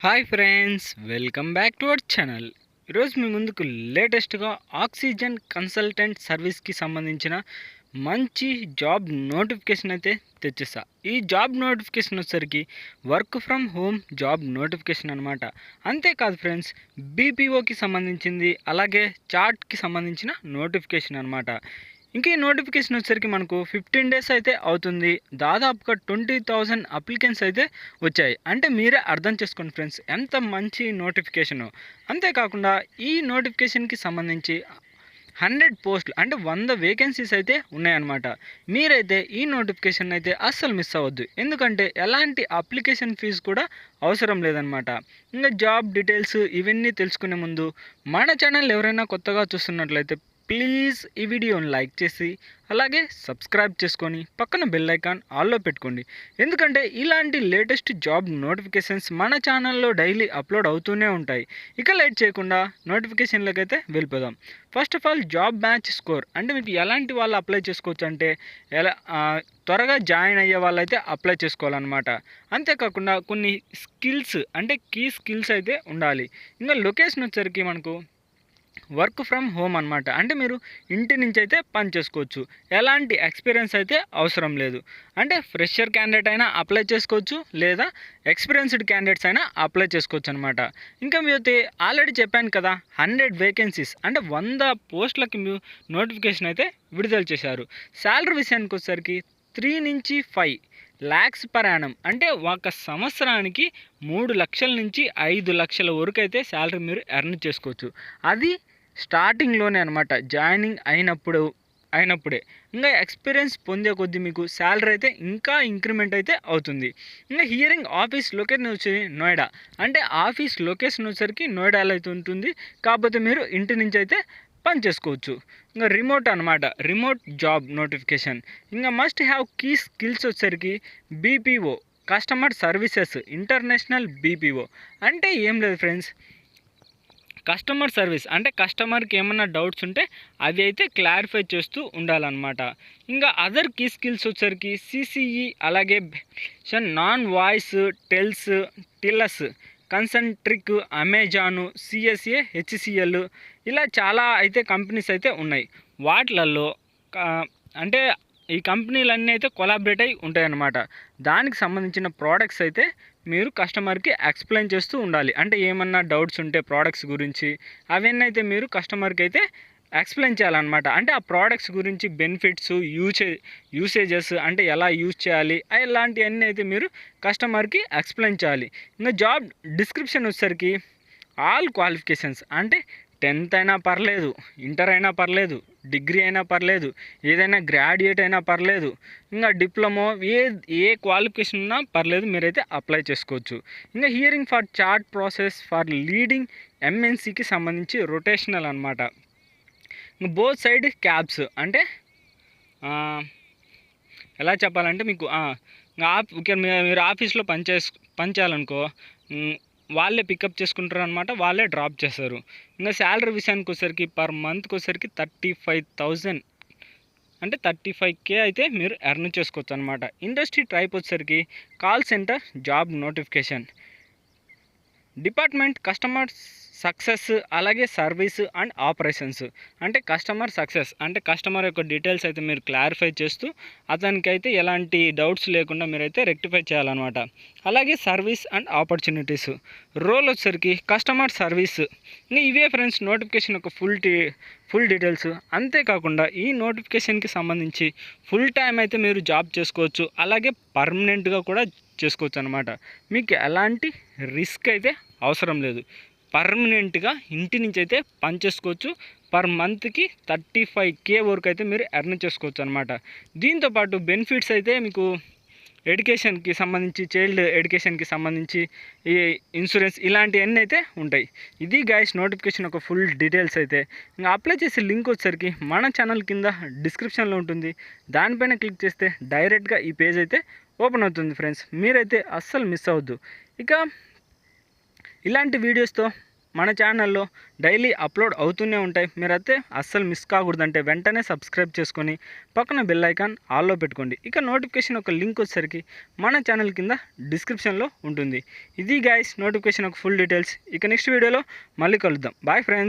Hi friends welcome back to our channel. ఈరోజు మీ ముందుకు లేటెస్ట్గా ఆక్సిజన్ కన్సల్టెంట్ సర్వీస్కి సంబంధించిన మంచి జాబ్ నోటిఫికేషన్ అయితే తెచ్చేసా. ఈ జాబ్ నోటిఫికేషన్ వచ్చేసరికి work from home job notification అనమాట అంతేకాదు ఫ్రెండ్స్ బీపీఓకి సంబంధించింది అలాగే చార్ట్కి సంబంధించిన నోటిఫికేషన్ అనమాట ఇంకా ఈ నోటిఫికేషన్ వచ్చేసరికి మనకు ఫిఫ్టీన్ డేస్ అయితే అవుతుంది. దాదాపుగా ట్వంటీ థౌజండ్ అప్లికెన్స్ అయితే వచ్చాయి. అంటే మీరే అర్థం చేసుకోండి ఫ్రెండ్స్ ఎంత మంచి నోటిఫికేషన్ అంతేకాకుండా ఈ నోటిఫికేషన్కి సంబంధించి హండ్రెడ్ పోస్టులు అంటే వంద వేకెన్సీస్ అయితే ఉన్నాయన్నమాట. మీరైతే ఈ నోటిఫికేషన్ అయితే అస్సలు మిస్ అవ్వద్దు. ఎందుకంటే ఎలాంటి అప్లికేషన్ ఫీజు కూడా అవసరం లేదనమాట ఇంకా జాబ్ డీటెయిల్స్ ఇవన్నీ తెలుసుకునే ముందు మన ఛానల్ ఎవరైనా కొత్తగా చూస్తున్నట్లయితే ప్లీజ్ ఈ వీడియోని లైక్ చేసి అలాగే సబ్స్క్రైబ్ చేసుకొని పక్కన బెల్ ఐకాన్ ఆల్లో పెట్టుకోండి. ఎందుకంటే ఇలాంటి లేటెస్ట్ జాబ్ నోటిఫికేషన్స్ మన ఛానల్లో డైలీ అప్లోడ్ అవుతూనే ఉంటాయి. ఇక లేట్ చేయకుండా నోటిఫికేషన్లకైతే వెళ్ళిపోదాం. First of all job match score. అంటే మీకు ఎలాంటి వాళ్ళు అప్లై చేసుకోవచ్చు అంటే ఎలా త్వరగా జాయిన్ అయ్యే వాళ్ళైతే అప్లై చేసుకోవాలన్నమాట. అంతేకాకుండా కొన్ని స్కిల్స్ అంటే కీ స్కిల్స్ అయితే ఉండాలి. ఇంకా లొకేషన్ వచ్చరికి మనకు వర్క్ ఫ్రమ్ హోమ్ అనమాట అంటే మీరు ఇంటి నుంచి అయితే పని చేసుకోవచ్చు. ఎలాంటి ఎక్స్పీరియన్స్ అయితే అవసరం లేదు. అంటే ఫ్రెషర్ క్యాండిడేట్ అయినా అప్లై చేసుకోవచ్చు లేదా ఎక్స్పీరియన్స్డ్ క్యాండిడేట్స్ అయినా అప్లై చేసుకోవచ్చు అనమాట ఇంకా మీరైతే ఆల్రెడీ చెప్పాను కదా హండ్రెడ్ వేకెన్సీస్ అంటే వంద పోస్టులకి మీరు నోటిఫికేషన్ అయితే విడుదల చేశారు. శాలరీ విషయానికి వచ్చేసరికి త్రీ నుంచి ఫైవ్ ల్యాక్స్ పర్ యానం అంటే ఒక సంవత్సరానికి మూడు లక్షల నుంచి ఐదు లక్షల వరకు అయితే శాలరీ మీరు ఎర్న్ చేసుకోవచ్చు. అది స్టార్టింగ్లోనే అనమాట జాయినింగ్ అయినప్పుడు అయినప్పుడే. ఇంకా ఎక్స్పీరియన్స్ పొందే కొద్దీ మీకు శాలరీ అయితే ఇంకా ఇంక్రిమెంట్ అయితే అవుతుంది. ఇంకా హియరింగ్ ఆఫీస్ లొకేషన్ వచ్చి నోయిడా. అంటే ఆఫీస్ లొకేషన్ వచ్చేసరికి నోయిడాలో అయితే ఉంటుంది. కాకపోతే మీరు ఇంటి నుంచి అయితే పని చేసుకోవచ్చు. ఇంకా రిమోట్ అనమాట రిమోట్ జాబ్ నోటిఫికేషన్ ఇంకా మస్ట్ హ్యావ్ కీ స్కిల్స్ వచ్చేసరికి BPO customer services international BPO అంటే ఏం లేదు ఫ్రెండ్స్ కస్టమర్ సర్వీస్ అంటే కస్టమర్కి ఏమన్నా డౌట్స్ ఉంటే అవి అయితే క్లారిఫై చేస్తూ ఉండాలన్నమాట. ఇంకా అదర్ కీ స్కిల్స్ వచ్చేసరికి సిసిఈ అలాగే నాన్ వాయిస్ టెల్స్ టిల్లస్ కన్సంట్రిక్ అమెజాను సిఎస్ఏ హెచ్సిఎల్ ఇలా చాలా అయితే కంపెనీస్ అయితే ఉన్నాయి. వాటిలలో అంటే ఈ కంపెనీలన్నీ అయితే కొలాబరేట్ అయి ఉంటాయన్నమాట. దానికి సంబంధించిన ప్రోడక్ట్స్ అయితే మీరు కస్టమర్కి ఎక్స్ప్లెయిన్ చేస్తూ ఉండాలి. అంటే ఏమన్నా డౌట్స్ ఉంటే ప్రోడక్ట్స్ గురించి అవన్నీ అయితే మీరు కస్టమర్కి అయితే ఎక్స్ప్లెయిన్ చేయాలన్నమాట. అంటే ఆ ప్రోడక్ట్స్ గురించి బెనిఫిట్స్ యూసే యూసేజెస్ అంటే ఎలా యూజ్ చేయాలి ఇలాంటివన్నీ అయితే మీరు కస్టమర్కి ఎక్స్ప్లెయిన్ చేయాలి. ఇంకా జాబ్ డిస్క్రిప్షన్ వచ్చేసరికి ఆల్ క్వాలిఫికేషన్స్ అంటే టెన్త్ అయినా పర్లేదు ఇంటర్ అయినా పర్లేదు డిగ్రీ అయినా పర్లేదు ఏదైనా గ్రాడ్యుయేట్ అయినా పర్లేదు ఇంకా డిప్లొమో ఏ ఏ క్వాలిఫికేషన్ ఉన్నా పర్లేదు మీరైతే అప్లై చేసుకోవచ్చు. ఇంకా hiring for chart process for leading ఎంఎన్సీకి సంబంధించి రొటేషనల్ అనమాట బోత్ సైడ్ క్యాబ్స్. అంటే ఎలా చెప్పాలంటే మీకు ఇంకా మీరు ఆఫీస్లో పని పనిచేయాలనుకో వాళ్ళే పికప్ చేసుకుంటారు అనమాట వాళ్ళే డ్రాప్ చేస్తారు. ఇంకా శాలరీ విషయానికి వచ్చేసరికి పర్ మంత్కి వచ్చేసరికి థర్టీ ఫైవ్ థౌజండ్. అంటే థర్టీ ఫైవ్ కే అయితే మీరు ఎర్న్ చేసుకోవచ్చు అనమాట ఇండస్ట్రీ టైప్ వచ్చేసరికి call centre job notification. Department customers success అలాగే సర్వీస్ అండ్ ఆపరేషన్స్. అంటే కస్టమర్ సక్సెస్. అంటే కస్టమర్ యొక్క డీటెయిల్స్ అయితే మీరు క్లారిఫై చేస్తూ అతనికైతే ఎలాంటి డౌట్స్ లేకుండా మీరైతే రెక్టిఫై చేయాలన్నమాట. అలాగే సర్వీస్ అండ్ ఆపర్చునిటీస్. రోల్ వచ్చేసరికి కస్టమర్ సర్వీస్. ఇంకా ఇవే ఫ్రెండ్స్ నోటిఫికేషన్ యొక్క ఫుల్ టీ ఫుల్ డీటెయిల్స్. అంతేకాకుండా ఈ నోటిఫికేషన్కి సంబంధించి ఫుల్ టైం అయితే మీరు జాబ్ చేసుకోవచ్చు. అలాగే పర్మనెంట్గా కూడా చేసుకోవచ్చు అనమాట మీకు ఎలాంటి రిస్క్ అయితే అవసరం లేదు. పర్మనెంట్గా ఇంటి నుంచి అయితే పని చేసుకోవచ్చు. పర్ మంత్కి థర్టీ ఫైవ్ కే వరకు అయితే మీరు ఎర్న్ చేసుకోవచ్చు అనమాట దీంతోపాటు బెనిఫిట్స్ అయితే మీకు ఎడ్యుకేషన్కి సంబంధించి చైల్డ్ ఎడ్యుకేషన్కి సంబంధించి ఈ ఇన్సూరెన్స్ ఇలాంటివన్నీ అయితే ఉంటాయి. ఇది గైస్ నోటిఫికేషన్ ఒక ఫుల్ డీటెయిల్స్ అయితే. ఇంకా అప్లై చేసే లింక్ వచ్చేసరికి మన ఛానల్ కింద డిస్క్రిప్షన్లో ఉంటుంది. దానిపైన క్లిక్ చేస్తే డైరెక్ట్గా ఈ పేజ్ అయితే ఓపెన్ అవుతుంది ఫ్రెండ్స్. మీరైతే అస్సలు మిస్ అవ్వద్దు. ఇక ఇలాంటి వీడియోస్తో మన ఛానల్లో డైలీ అప్లోడ్ అవుతూనే ఉంటాయి. మీరైతే అస్సలు మిస్ కాకూడదంటే వెంటనే సబ్స్క్రైబ్ చేసుకొని పక్కన బెల్ ఐకాన్ ఆల్లో పెట్టుకోండి. ఇక నోటిఫికేషన్ ఒక లింక్ వచ్చేసరికి మన ఛానల్ కింద డిస్క్రిప్షన్లో ఉంటుంది. ఇది గైస్ నోటిఫికేషన్ ఒక ఫుల్ డీటెయిల్స్ ఇక నెక్స్ట్ వీడియోలో మళ్ళీ కలుద్దాం. Bye friends